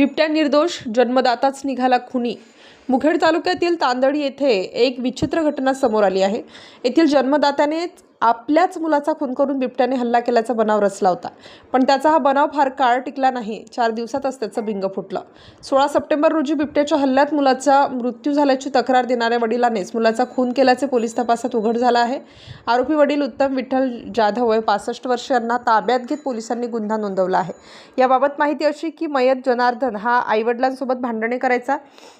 बिबट्या निर्दोष जन्मदाताच निघाला खुनी. मुखेड तालुक्यातील तांदळी येथे एक विचित्र घटना समोर आली आहे. येथील जन्मदात्याने आपल्याच मुलाचा खून करून बिबट्याने हल्ला केल्याचा बनाव रचला होता. पण त्याचा हा बनाव फार काळ टिकला नाही. चार दिवसातच त्याचं बिंग फुटलं. सोळा सप्टेंबर रोजी बिबट्याच्या हल्ल्यात मुलाचा मृत्यू झाल्याची तक्रार देणाऱ्या वडिलांनीच मुलाचा खून केल्याचे पोलीस तपासात उघड झालं आहे. आरोपी वडील उत्तम विठ्ठल जाधव वय पासष्ट वर्ष यांना ताब्यात घेत पोलिसांनी गुन्हा नोंदवला आहे. याबाबत माहिती अशी की मयत जनार्दन हा आईवडिलांसोबत भांडणे करायचा.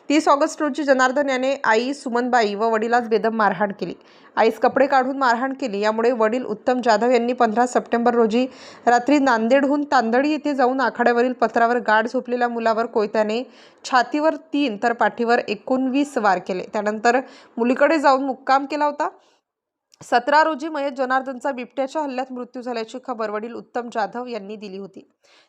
तीस ऑगस्ट रोजी जनार्दन याने आई सुमनबाई व वडिलास बेदम मारहाण केली. आईस कपडे काढून मारहाण केली. यामुळे वडील उत्तम जाधव यांनी पंधरा सप्टेंबर रोजी रात्री नांदेडहून तांदडी येथे जाऊन आखाड्यावरील पत्रावर गाढ झोपलेल्या मुलावर कोयत्याने छातीवर तीन तर पाठीवर एकोणवीस वार केले. त्यानंतर मुलीकडे जाऊन मुक्काम केला होता. सतरा रोजी मयत जनार्दनचा बिबट्याच्या हल्ल्यात मृत्यू झाल्याची खबर वडील उत्तम जाधव यांनी दिली होती.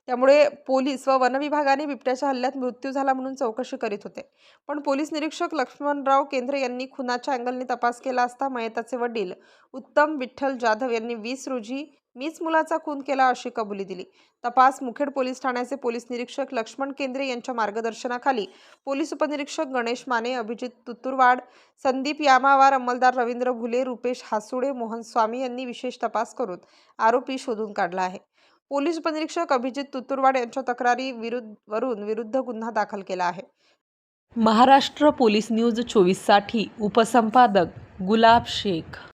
त्यामुळे पोलीस व वनविभागाने बिबट्याच्या हल्ल्यात मृत्यू झाला म्हणून चौकशी करीत होते. पण पोलीस निरीक्षक लक्ष्मणराव केंद्रे यांनी खुनाच्या अँगलने तपास केला असता मयताचे वडील उत्तम विठ्ठल जाधव यांनी वीस रोजी मीच मुलाचा खून केला अशी कबुली दिली. तपास मुखेड पोलीस ठाण्याचे पोलीस निरीक्षक लक्ष्मण केंद्रे यांच्या मार्गदर्शनाखाली पोलीस उपनिरीक्षक गणेश माने अभिजित तुतुरवाड संदीप यामावार अंमलदार रवींद्र भुले रुपेश हासुडे मोहन स्वामी यांनी विशेष तपास करून आरोपी शोधून काढला आहे. पोलीस उपनिरीक्षक अभिजित तुतुरवाड यांच्या तक्रारी विरुद्ध वरून विरुद्ध गुन्हा दाखल केला आहे. महाराष्ट्र पोलीस न्यूज चोवीससाठी उपसंपादक गुलाब शेख.